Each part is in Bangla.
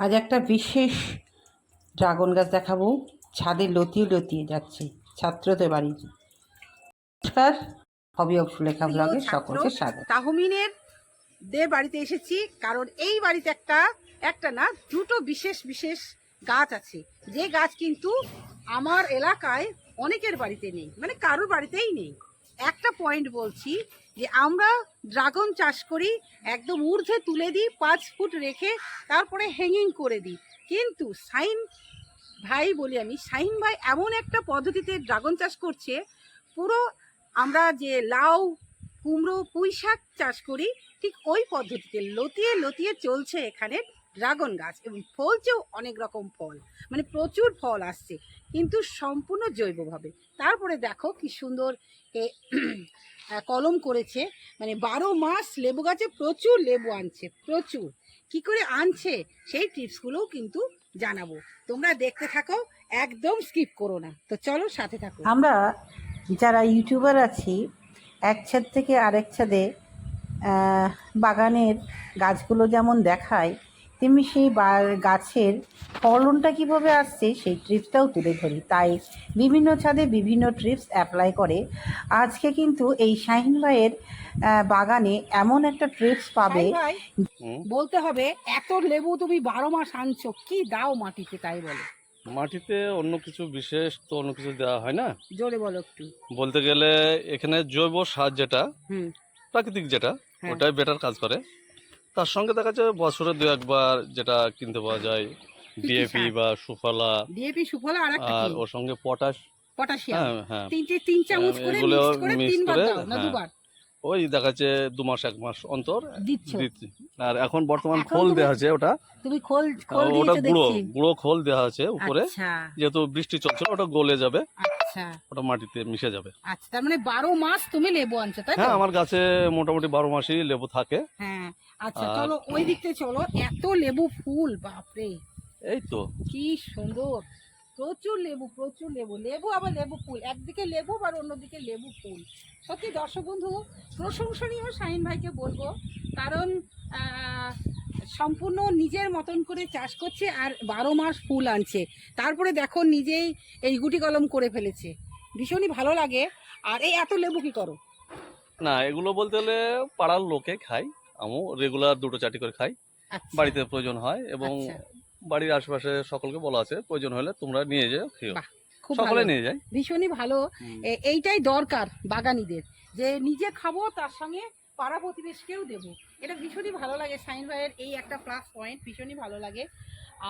আজ একটা বিশেষ ড্রাগন গাছ দেখাবো। ছাদে লতিয়ে লতিয়ে যাচ্ছে ছাত্রদের বাড়ি। নমস্কার হবি অফ সুলেখা ব্লগে সকলকে স্বাগত। তাহমিনের দে বাড়িতে এসেছি কারণ এই বাড়িতে একটা একটা না দুটো বিশেষ বিশেষ গাছ আছে। যে গাছ কিন্তু আমার এলাকায় অনেকের বাড়িতে নেই মানে কারোর বাড়িতেই নেই। একটা পয়েন্ট বলছি যে আমরা ড্রাগন চাষ করি, একদম ঊর্ধ্বে তুলে দিই, পাঁচ ফুট রেখে তারপরে হ্যাঙ্গিং করে দিই। কিন্তু সাইন ভাই বলি আমি, সাইন ভাই এমন একটা পদ্ধতিতে ড্রাগন চাষ করছে, পুরো আমরা যে লাউ, কুমড়ো পুঁই শাক চাষ করি, ঠিক ওই পদ্ধতিতে লতিয়ে লতিয়ে চলছে এখানে ড্রাগন গাছ এবং ফলছেও অনেক রকম ফল। মানে প্রচুর ফল আসছে কিন্তু সম্পূর্ণ জৈবভাবে। তারপরে দেখো কি সুন্দর এ, কলম করেছে মানে বারো মাস লেবু গাছে প্রচুর লেবু আনছে প্রচুর। কি করে আনছে? সেই টিপসগুলোও কিন্তু জানাব। তোমরা দেখতে থাকো একদম স্কিপ করো না। তো চলো সাথে থাকো। আমরা যারা ইউটিউবার আছি এক ছাদ থেকে আরেক ছাদে বাগানের গাছগুলো যেমন দেখায় তেমনি সেই গাছের ফলনটা কীভাবে আসছে সেই ট্রিপসটাও তুলে ধরি। তাই বিভিন্ন ছাদে বিভিন্ন ট্রিপস অ্যাপ্লাই করে। আজকে কিন্তু এই শাহিন ভাইয়ের বাগানে এমন একটা ট্রিপস পাবে। বলতে হবে এত লেবু তুমি বারো মাস আনছো কি দাও মাটিতে তাই বলো? মাটিতে অন্য কিছু বিশেষ তো অন্য কিছু দেওয়া হয় না? জোরে বলো একটু। বলতে গেলে এখানে জৈব সার যেটা হুম। প্রাকৃতিক যেটা হ্যাঁ। ওটাই বেটার কাজ করে। তার সঙ্গে দেখা যাচ্ছে বছরে দু একবার যেটা কিনতে পাওয়া যায় ডিএপি বা সুফলা। ডিএপি সুফলা আর একটা আর ওর সঙ্গে পটাশ। পটাশিয়াম। হ্যাঁ হ্যাঁ। তিনটে তিন চামচ হ্যাঁ, করে মিক্স করে তিনবার দাও না হ্যাঁ। দুবার? ওই দেখা যাচ্ছে দু মাস এক মাস অন্তর দিচ্ছ? দিচ্ছি। আর এখন বর্তমান খোল দেওয়া আছে ওটা। তুমি খোল খোল ওটা গুঁড়ো গুঁড়ো খোল দেওয়া আছে উপরে। আচ্ছা। যেহেতু বৃষ্টি চলছিল ওটা গলে যাবে। আচ্ছা। ওটা মাটিতে মিশে যাবে। আচ্ছা তার মানে বারো মাস তুমি লেবু আনছো তাই হ্যাঁ আমার গাছে মোটামুটি বারো মাসই লেবু থাকে। হ্যাঁ। আচ্ছা চলো ওই দিকতে চলো এত লেবু ফুল বাপরে। এই তো। কি সুন্দর। প্রচুর লেবু প্রচুর লেবু। লেবু আবার লেবু ফুল। একদিকে লেবু আর অন্যদিকে লেবু ফুল। সত্যি দর্শক বন্ধু প্রশংসনীয় শাহিন ভাইকে বলব কারণ সম্পূর্ণ নিজের মতন করে চাষ করছে আর বারো মাস ফুল আনছে। তারপরে দেখো নিজেই এই গুটি কলম করে ফেলেছে। ভীষণই ভালো লাগে। আর এই এত লেবু কি করো? না এগুলো বলতে হলে পাড়ার লোকে খাই আমিও রেগুলার দুটো চারটি করে খাই। আচ্ছা, বাড়িতে প্রয়োজন হয় এবং আচ্ছা, বাড়ির আশেপাশে সকলকে বলা আছে প্রয়োজন হলে তোমরা নিয়ে যাও সকলে নিয়ে যায়। ভীষণই ভালো। এইটাই দরকার বাগানিদের যে নিজে খাব তার সঙ্গে পাড়া প্রতিবেশীকেও দেবো। এটা ভীষণই ভালো লাগে। সাইন ভাইয়ের এই একটা প্লাস পয়েন্ট ভীষণই ভালো লাগে।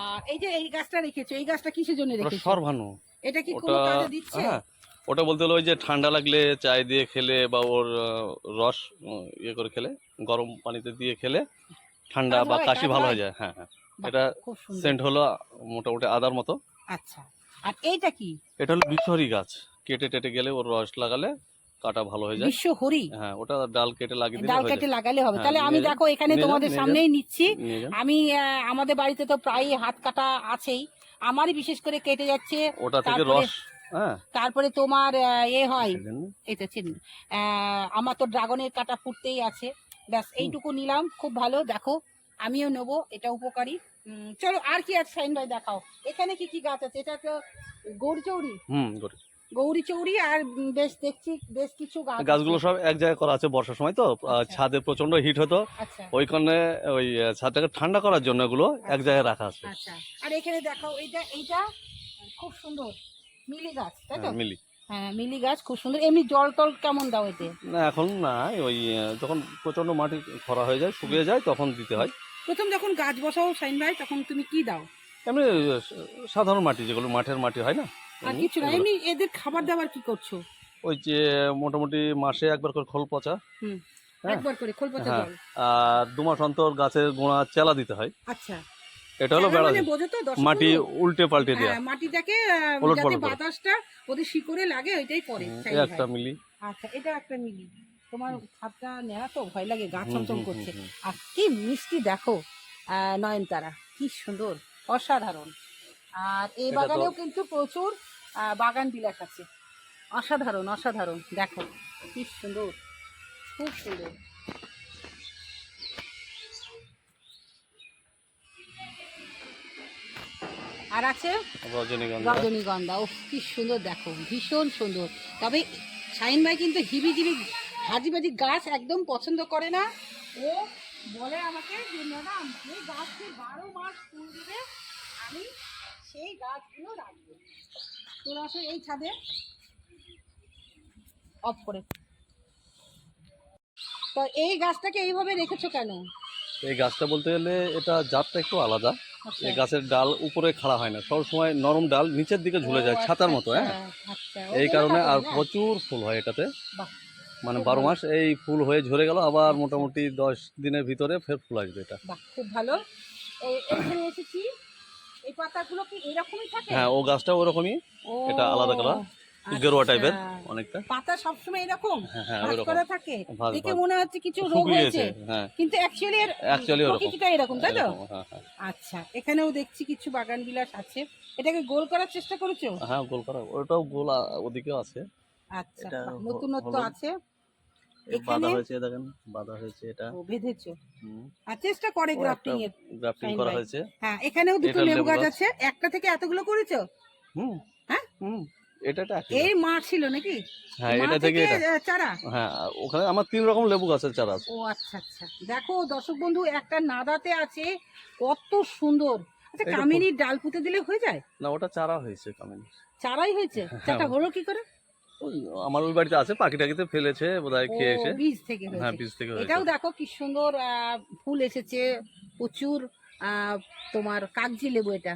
আর এই যে এই গাছটা রেখেছো এই গাছটা কিসের জন্য রেখেছো? সরভানু এটা কি কোনো কাজে দিচ্ছে? হ্যাঁ ওটা বলতে গেলে ওই যে ঠান্ডা লাগলে চায় দিয়ে খেলে বা ওর রস ইয়ে করে খেলে গরম পানিতে দিয়ে খেলে ঠান্ডা বা কাশি ভালো হয়ে যায় হ্যাঁ হ্যাঁ। এটা সেন্ট হলো মোটামুটি আদার মতো। আচ্ছা আর এইটা কি? এটা হলো বিষহরি গাছ কেটে টেটে গেলে ওর রস লাগালে কাটা ভালো হয়ে যায়। বিশ্ব হরি হ্যাঁ ওটা ডাল কেটে লাগিয়ে দিলে ডাল কেটে লাগালে হবে। হ্যাঁ, তাহলে আমি দেখো এখানে তোমাদের সামনেই নিচ্ছি। আমি আমাদের বাড়িতে তো প্রায় হাত কাটা আছেই। আমারই বিশেষ করে কেটে যাচ্ছে। ওটা থেকে রস তারপরে তোমার এ হয়। এটা চিনি। আমার তো ড্রাগনের কাটা ফুটতেই আছে। ব্যাস এইটুকু নিলাম খুব ভালো। দেখো আমিও নেব এটা উপকারী। চলো আর কি আছে সাইন ভাই দেখাও। এখানে কি কি গাছ আছে? এটা তো গৌরী চৌরি হুম। গৌরী চৌরি আর বেশ দেখছি বেশ কিছু গাছ গাছগুলো সব এক জায়গায় করা আছে বর্ষার সময় তো। আচ্ছা। ছাদে প্রচণ্ড হিট হতো। আচ্ছা। ওইখানে ওই ছাদটাকে ঠান্ডা করার জন্য এগুলো এক জায়গায় রাখা আছে। আচ্ছা। আর এখানে দেখাও এইটা এইটা খুব সুন্দর। মিলি গাছ তাই তো? হ্যাঁ, মিলি। হ্যাঁ মিলি গাছ খুব সুন্দর। এমনি জল টল কেমন দাও এতে? না এখন না ওই যখন প্রচণ্ড মাটি খরা হয়ে যায় শুকিয়ে যায় তখন দিতে হয়। প্রথম যখন গাছ বসাও সাইন ভাই তখন তুমি কি দাও? এমনি সাধারণ মাটি যেগুলো মাঠের মাটি হয় না আর কিছু না এমনি এদের খাবার দাবার কি করছ? ওই যে মোটামুটি মাসে একবার করে খোল পচা। হুম। হ্যাঁ। একবার করে খোল পচা হ্যাঁ। আর দু মাস অন্তর গাছের গোড়া চেলা দিতে হয়। আচ্ছা। এটা হলো বেড়া মানে বোঝো তো দর্শক মাটি উল্টে পাল্টে হ্যাঁ, মাটিটাকে যাতে বাতাসটা ওদের শিকড়ে লাগে ওইটাই করে। একটা মিলি। আচ্ছা এটা একটা মিলি। তোমার ছাদটা নেওয়া তো ভয় লাগে চমচম করছে। আর কি মিষ্টি দেখো নয়নতারা কি সুন্দর অসাধারণ। আর এই বাগানেও কিন্তু প্রচুর আহ, বাগান বিলাস আছে। অসাধারণ অসাধারণ দেখো কি সুন্দর খুব সুন্দর। আর আছে রজনীগন্ধা। ও কি সুন্দর দেখো ভীষণ সুন্দর। তবে শাহিন ভাই কিন্তু হিবিজিবি হাজিবাজি গাছ একদম পছন্দ করে না। ও বলে আমাকে যে ম্যাডাম যে গাছকে বারো মাস ফুল দিবে আমি সেই গাছগুলো রাখব। তোরা আসো এই ছাদে। অফ করে। তো এই গাছটাকে এইভাবে রেখেছো কেন? এই গাছটা বলতে গেলে এটা জাতটা একটু আলাদা। এই গাছের ডাল উপরে খাড়া হয় না সব সময় নরম ডাল নিচের দিকে ঝুলে যায় ছাতার আচ্ছা, মতো হ্যাঁ? আচ্ছা, আচ্ছা। এই কারণে আর প্রচুর ফুল হয় এটাতে। মানে বারো মাস এই ফুল হয়ে ঝরে গেল আবার মোটামুটি দশ দিনের ভিতরে ফের ফুল আসবে এটা। খুব ভালো। এখানে এসেছি এই পাতাগুলো কি এরকমই থাকে? হ্যাঁ ও গাছটা ওরকমই এটা আলাদা কালার, গেরুয়া আচ্ছা। টাইপের অনেকটা। পাতা সবসময় এরকম? হ্যাঁ হ্যাঁ ভাঁজ করা থাকে? দেখে মনে হচ্ছে কিছু রোগ হয়েছে। হ্যাঁ। কিন্তু অ্যাকচুয়ালি এর। প্রকৃতিটা এরকম তাই তো? আচ্ছা এখানেও দেখছি কিছু বাগান বিলাস আছে। এটাকে গোল করার চেষ্টা করেছ? হ্যাঁ গোল করা। ওটাও গোল ওদিকেও আছে। আচ্ছা নতুনত্ব আছে। বাঁধা হয়েছে দেখেন বাঁধা হয়েছে এটা। ও বেঁধেছো। আর চেষ্টা করে গ্রাফটিং একটা এর গ্রাফটিং করা হয়েছে। হ্যাঁ এখানেও দুটো লেবু গাছ। আছে। একটা থেকে এতগুলো করেছ? হুম। হ্যাঁ? হুম। এটা এই মা ছিল নাকি? হ্যাঁ এটা থেকে এটা চারা? হ্যাঁ ওখানে আমার তিন রকম লেবু গাছের চারা আছে। ও আচ্ছা আচ্ছা। দেখো দর্শক বন্ধু একটা নাদাতে আছে কত সুন্দর। আচ্ছা কামিনীর ডাল পুঁতে দিলে হয়ে যায়? না ওটা চারা হয়েছে কামিনী। চারাই হয়েছে? হ্যাঁ, হলো কি করে? আমার ওই বাড়িতে আছে পাখি টাকিতে ফেলেছে বোধহয় ও, খেয়ে এসে। বীজ থেকে হ্যাঁ বীজ থেকে এটাও দেখো কি সুন্দর ফুল এসেছে প্রচুর আহ, তোমার কাগজি লেবু এটা।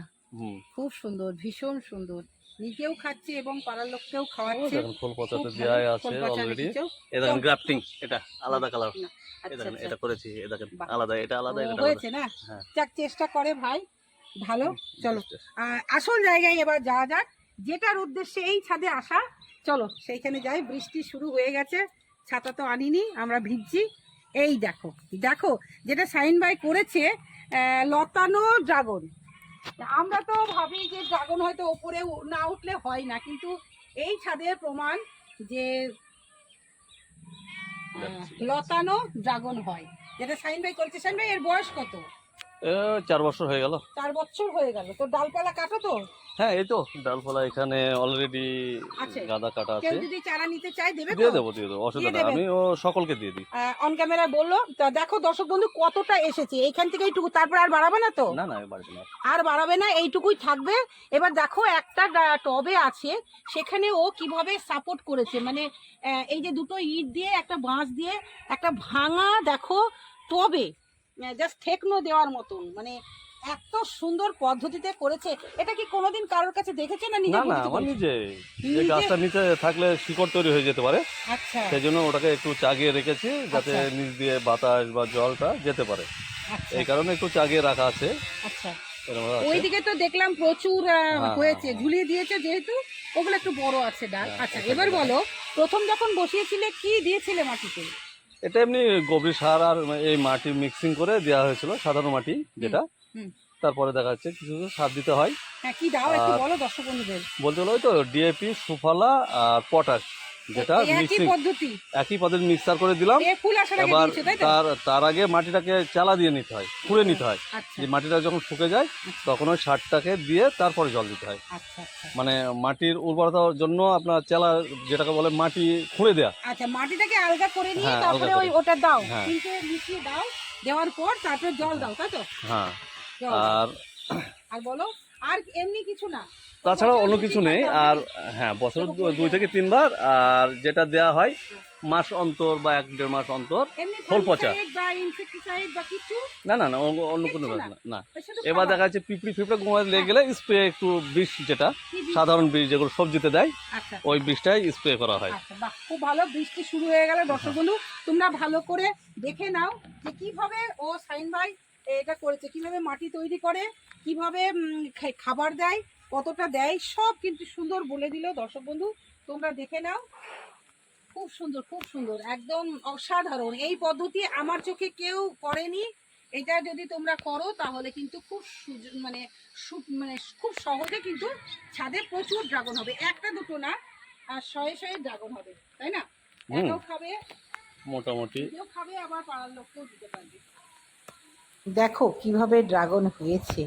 খুব সুন্দর ভীষণ সুন্দর। নিজেও খাচ্ছে এবং পাড়ার লোককেও খাওয়াচ্ছে। দেখেন ফুল পচাতে দেওয়া আছে অলরেডি। এ দেখেন গ্রাফটিং এটা আলাদা কালার না, এ আচ্ছা, দেখেন আচ্ছা। এটা করেছি এ দেখেন আলাদা এটা আলাদা এটা হয়েছে না? হ্যাঁ। যাক চেষ্টা করে ভাই ভালো চলো। আসল জায়গায় এবার যাওয়া যাক। যেটার উদ্দেশ্যে এই ছাদে আসা চলো সেইখানে যাই বৃষ্টি শুরু হয়ে গেছে ছাতা তো আনিনি আমরা ভিজছি। এই দেখো দেখো যেটা সাইন বাই করেছে লতানো ড্রাগন। আমরা তো ভাবি যে ড্রাগন হয়তো ওপরে না উঠলে হয় না কিন্তু এই ছাদের প্রমাণ যে লতানো ড্রাগন হয়। যেটা সাইন ভাই করছে সাইন ভাই এর বয়স কত? চার বছর হয়ে গেল। চার বছর হয়ে গেল। তো ডালপালা কাটো তো? হ্যাঁ এই তো। ডালপালা এখানে অলরেডি। গাদা কাটা কেউ আছে। যদি চারা নিতে চায় দেবে দিয়ে দেবো দিয়ে দেবো অসুবিধা নেই। আমি ও সকলকে দিয়ে দিই। অন ক্যামেরা বলল তা দেখো দর্শক বন্ধু কতটা এসেছে। এইখান থেকে এইটুকু তারপর আর বাড়াবে না তো? না না বাড়িতে না। আর বাড়াবে না এইটুকুই থাকবে। এবার দেখো একটা টবে আছে সেখানে ও কীভাবে সাপোর্ট করেছে। মানে আহ, এই যে দুটো ইট দিয়ে একটা বাঁশ দিয়ে একটা ভাঙা দেখো টবে। জাস্ট ঠেকনো দেওয়ার মতন। মানে এত সুন্দর পদ্ধতিতে করেছে। এটা কি কোনোদিন কারোর কাছে দেখেছে না নিজে না না আমার নিজে। এই গাছটা নিচে থাকলে শিকড় তৈরি হয়ে যেতে পারে। আচ্ছা। সেই জন্য ওটাকে একটু চাগিয়ে রেখেছি যাতে আচ্ছা। নিচ দিয়ে বাতাস বা জলটা যেতে পারে। আচ্ছা। এই কারণে একটু চাগিয়ে রাখা আছে। আচ্ছা। ওইদিকে তো দেখলাম প্রচুর হ্যাঁ, হয়েছে। হ্যাঁ। ঝুলিয়ে দিয়েছে যেহেতু ওগুলো একটু বড় আছে ডাল। হ্যাঁ, আচ্ছা এবার বলো প্রথম যখন বসিয়েছিলে কি দিয়েছিলে মাটিতে? এটা এমনি গোবর সার আর এই মাটি মিক্সিং করে দেওয়া হয়েছিল সাধারণ মাটি যেটা। তারপরে দেখা যাচ্ছে কিছু কিছু সার দিতে হয়। হ্যাঁ কি দাও একটু বলো দর্শক বন্ধুদের। বলতে হলো ওই তো ডিএপি সুফলা আর পটাশ যেটা এই একই মিক্সিং পদ্ধতি। মিক্সার করে দিলাম। এবার তার তার আগে মাটিটাকে চালা দিয়ে নিতে হয় খুঁড়ে নিতে হয়। আচ্ছা। যে মাটিটা যখন শুকে যায় তখন ওই সারটাকে দিয়ে তারপরে জল দিতে হয়। আচ্ছা আচ্ছা। মানে মাটির উর্বরতার জন্য আপনার চেলা যেটাকে বলে মাটি খুঁড়ে দেয়া। আচ্ছা মাটিটাকে আলগা করে নিয়ে হ্যাঁ, তারপরে ওই ওটা দাও। হ্যাঁ। মিশিয়ে দাও দেওয়ার পর তারপরে জল দাও তাই তো? হ্যাঁ। আর আর বলো আর এমনি কিছু না। তাছাড়া অন্য কিছু নেই আর হ্যাঁ বছর দুই থেকে তিনবার আর যেটা দেয়া হয় মাস অন্তর বা এক দেড় মাস অন্তর খোল পচা। না না না অন্য কোনো না। এবার দেখা যাচ্ছে পিঁপড়ি ফিপড়ে ঘুমায় লেগে গেলে স্প্রে একটু বিষ যেটা সাধারণ বিষ যেগুলো সবজিতে দেয় আচ্ছা। ওই বিষটাই স্প্রে করা হয়। আচ্ছা খুব ভালো বৃষ্টি শুরু হয়ে গেলে। দর্শক বন্ধু তোমরা ভালো করে দেখে নাও যে কীভাবে ও সাইন ভাই এটা করেছে। কীভাবে মাটি তৈরি করে কীভাবে খাবার দেয় কতটা দেয় সব কিন্তু সুন্দর বলে দিল দর্শক বন্ধু। তোমরা দেখে নাও। খুব সুন্দর খুব সুন্দর। একদম অসাধারণ। এই পদ্ধতি আমার চোখে কেউ করেনি। এটা যদি তোমরা করো তাহলে কিন্তু খুব মানে মানে খুব সহজে কিন্তু ছাদে প্রচুর ড্রাগন হবে। একটা দুটো না আর শয়ে শয়ে ড্রাগন হবে তাই না। এটাও খাবে। মোটামুটি। খাবে আবার পাড়ার লোককেও দিতে পারবে। দেখো কীভাবে ড্রাগন হয়েছে।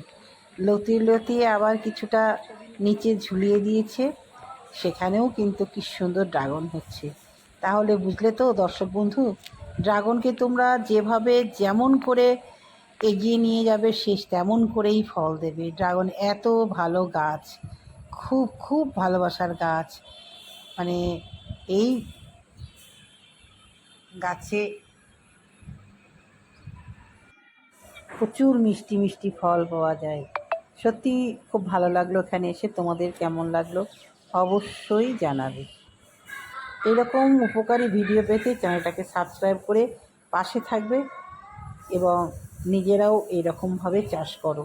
লতিয়ে লতিয়ে আবার কিছুটা নিচে ঝুলিয়ে দিয়েছে। সেখানেও কিন্তু কি সুন্দর ড্রাগন হচ্ছে। তাহলে বুঝলে তো দর্শক বন্ধু, ড্রাগনকে তোমরা যেভাবে যেমন করে এগিয়ে নিয়ে যাবে, শেষ তেমন করেই ফল দেবে। ড্রাগন এত ভালো গাছ, খুব খুব ভালোবাসার গাছ। মানে এই গাছে প্রচুর মিষ্টি মিষ্টি ফল পাওয়া যায়। সত্যি খুব ভালো লাগল এখানে এসে, তোমাদের কেমন লাগল অবশ্যই জানাবে। এরকম উপকারী ভিডিও পেতে চ্যানেলটাকে সাবস্ক্রাইব করে পাশে থাকবে এবং নিজেরাও এরকমভাবে চাষ করো।